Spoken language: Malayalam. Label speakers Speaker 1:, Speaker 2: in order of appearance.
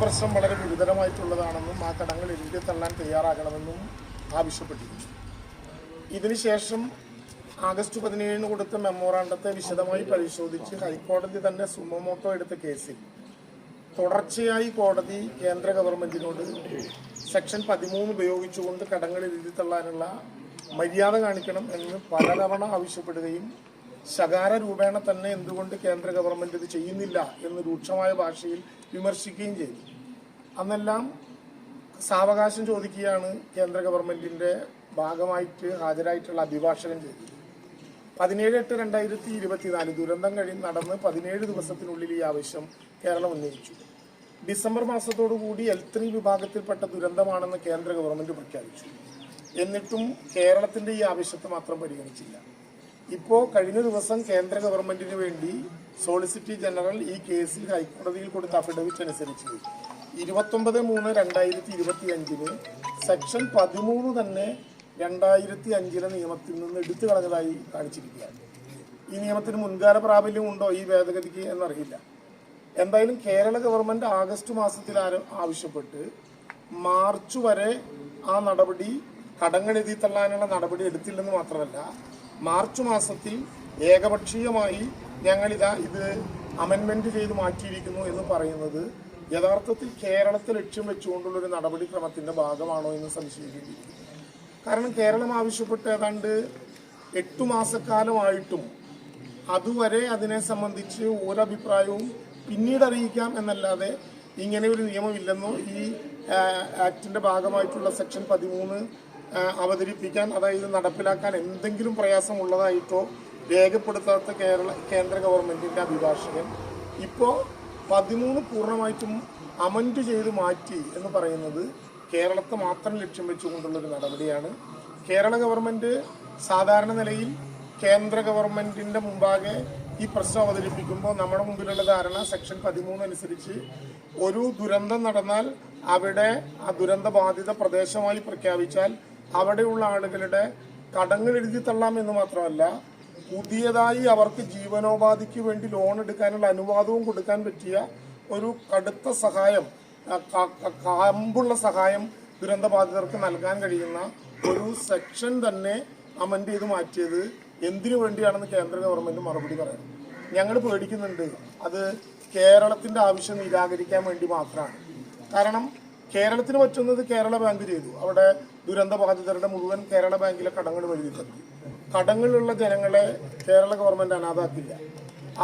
Speaker 1: പ്രശ്നം വളരെ ഗുരുതരമായിട്ടുള്ളതാണെന്നും ആ കടങ്ങൾ എഴുതി തള്ളാൻ തയ്യാറാകണമെന്നും ആവശ്യപ്പെട്ടിരുന്നു. ഇതിനുശേഷം ആഗസ്റ്റ് പതിനേഴിന് കൊടുത്ത മെമ്മോറാണ്ടത്തെ വിശദമായി പരിശോധിച്ച് ഹൈക്കോടതി തന്നെ സുമമോട്ടോ എടുത്ത കേസിൽ തുടർച്ചയായി കോടതി കേന്ദ്ര ഗവൺമെന്റിനോട് സെക്ഷൻ പതിമൂന്ന് ഉപയോഗിച്ചുകൊണ്ട് കടങ്ങൾ എഴുതി തള്ളാനുള്ള മര്യാദ കാണിക്കണം എന്ന് പലതവണ ആവശ്യപ്പെടുകയും ശകാര രൂപേണ തന്നെ എന്തുകൊണ്ട് കേന്ദ്ര ഗവൺമെന്റ് ഇത് ചെയ്യുന്നില്ല എന്ന് രൂക്ഷമായ ഭാഷയിൽ വിമർശിക്കുകയും ചെയ്തു. അന്നെല്ലാം സാവകാശം ചോദിക്കുകയാണ് കേന്ദ്ര ഗവൺമെന്റിന്റെ ഭാഗമായിട്ട് ഹാജരായിട്ടുള്ള അഭിഭാഷകൻ ചെയ്തത്. പതിനേഴ് എട്ട് രണ്ടായിരത്തി ഇരുപത്തിനാല് ദുരന്തം കഴിഞ്ഞ് നടന്ന് പതിനേഴ് ദിവസത്തിനുള്ളിൽ ഈ ആവശ്യം കേരളം ഉന്നയിച്ചു. ഡിസംബർ മാസത്തോടുകൂടി എൽ ത്രീ വിഭാഗത്തിൽപ്പെട്ട ദുരന്തമാണെന്ന് കേന്ദ്ര ഗവൺമെന്റ് പ്രഖ്യാപിച്ചു. എന്നിട്ടും കേരളത്തിന്റെ ഈ ആവശ്യത്തെ മാത്രം പരിഗണിച്ചില്ല. ഇപ്പോൾ കഴിഞ്ഞ ദിവസം കേന്ദ്ര ഗവൺമെന്റിന് വേണ്ടി സോളിസിറ്റി ജനറൽ ഈ കേസിൽ ഹൈക്കോടതിയിൽ കൊടുത്ത അഫിഡവിറ്റ് അനുസരിച്ച് ഇരുപത്തൊമ്പത് മൂന്ന് രണ്ടായിരത്തി ഇരുപത്തി അഞ്ചിന് സെക്ഷൻ പതിമൂന്ന് തന്നെ രണ്ടായിരത്തി അഞ്ചിലെ നിയമത്തിൽ നിന്ന് എടുത്തു കളഞ്ഞതായി കാണിച്ചിരിക്കുകയാണ്. ഈ നിയമത്തിന് മുൻകാല പ്രാബല്യം ഉണ്ടോ ഈ ഭേദഗതിക്ക് എന്നറിയില്ല. എന്തായാലും കേരള ഗവൺമെന്റ് ആഗസ്റ്റ് മാസത്തിൽ ആവശ്യപ്പെട്ട് മാർച്ച് വരെ ആ നടപടി കടങ്ങൾ എഴുതി തള്ളാനുള്ള നടപടി എടുത്തില്ലെന്ന് മാത്രമല്ല മാർച്ച് മാസത്തിൽ ഏകപക്ഷീയമായി ഞങ്ങളിതാ ഇത് അമെൻമെന്റ് ചെയ്ത് മാറ്റിയിരിക്കുന്നു എന്ന് പറയുന്നത് യഥാർത്ഥത്തിൽ കേരളത്തെ ലക്ഷ്യം വെച്ചുകൊണ്ടുള്ള ഒരു നടപടിക്രമത്തിന്റെ ഭാഗമാണോ എന്ന് സംശയിക്കേണ്ടിയിരിക്കുന്നു. കാരണം കേരളം ആവശ്യപ്പെട്ട് ഏതാണ്ട് എട്ടു മാസക്കാലമായിട്ടും അതുവരെ അതിനെ സംബന്ധിച്ച് ഒരഭിപ്രായവും പിന്നീട് അറിയിക്കാം എന്നല്ലാതെ ഇങ്ങനെ ഒരു നിയമമില്ലെന്നോ ഈ ആക്ടിന്റെ ഭാഗമായിട്ടുള്ള സെക്ഷൻ പതിമൂന്ന് അവതരിപ്പിക്കാൻ അതായത് നടപ്പിലാക്കാൻ എന്തെങ്കിലും പ്രയാസമുള്ളതായിട്ടോ രേഖപ്പെടുത്താത്ത കേരള കേന്ദ്ര ഗവൺമെന്റിന്റെ അഭിഭാഷകൻ ഇപ്പോൾ പതിമൂന്ന് പൂർണമായിട്ടും അമൻഡ് ചെയ്ത് മാറ്റി എന്ന് പറയുന്നത് കേരളത്തെ മാത്രം ലക്ഷ്യം വെച്ചുകൊണ്ടുള്ളൊരു നടപടിയാണ്. കേരള ഗവൺമെന്റ് സാധാരണ നിലയിൽ കേന്ദ്ര ഗവൺമെന്റിന്റെ മുമ്പാകെ ഈ പ്രശ്നം അവതരിപ്പിക്കുമ്പോൾ നമ്മുടെ മുമ്പിലുള്ള ധാരണ സെക്ഷൻ പതിമൂന്ന് അനുസരിച്ച് ഒരു ദുരന്തം നടന്നാൽ അവിടെ ആ ദുരന്ത ബാധിത പ്രദേശമായി പ്രഖ്യാപിച്ചാൽ അവിടെയുള്ള ആളുകളുടെ കടങ്ങൾ എഴുതി തള്ളാം എന്ന് മാത്രമല്ല പുതിയതായി അവർക്ക് ജീവനോപാധിക്ക് വേണ്ടി ലോൺ എടുക്കാനുള്ള അനുവാദവും കൊടുക്കാൻ പറ്റിയ ഒരു കടുത്ത സഹായം കാമ്പുള്ള സഹായം ദുരന്തബാധിതർക്ക് നൽകാൻ കഴിയുന്ന ഒരു സെക്ഷൻ തന്നെ അമൻഡ് ചെയ്ത് മാറ്റിയത് എന്തിനു വേണ്ടിയാണെന്ന് കേന്ദ്ര ഗവൺമെന്റ് മറുപടി പറയുന്നത് ഞങ്ങൾ പേടിക്കുന്നുണ്ട്. അത് കേരളത്തിന്റെ ആവശ്യം നിരാകരിക്കാൻ വേണ്ടി മാത്രമാണ്. കാരണം കേരളത്തിന് പറ്റുന്നത് കേരള ബാങ്ക് ചെയ്തു. അവിടെ ദുരന്ത ബാധിതരുടെ മുഴുവൻ കേരള ബാങ്കിലെ കടങ്ങൾ വഴി തന്നു കടങ്ങളുള്ള ജനങ്ങളെ കേരള ഗവൺമെന്റ് അനാഥാക്കില്ല.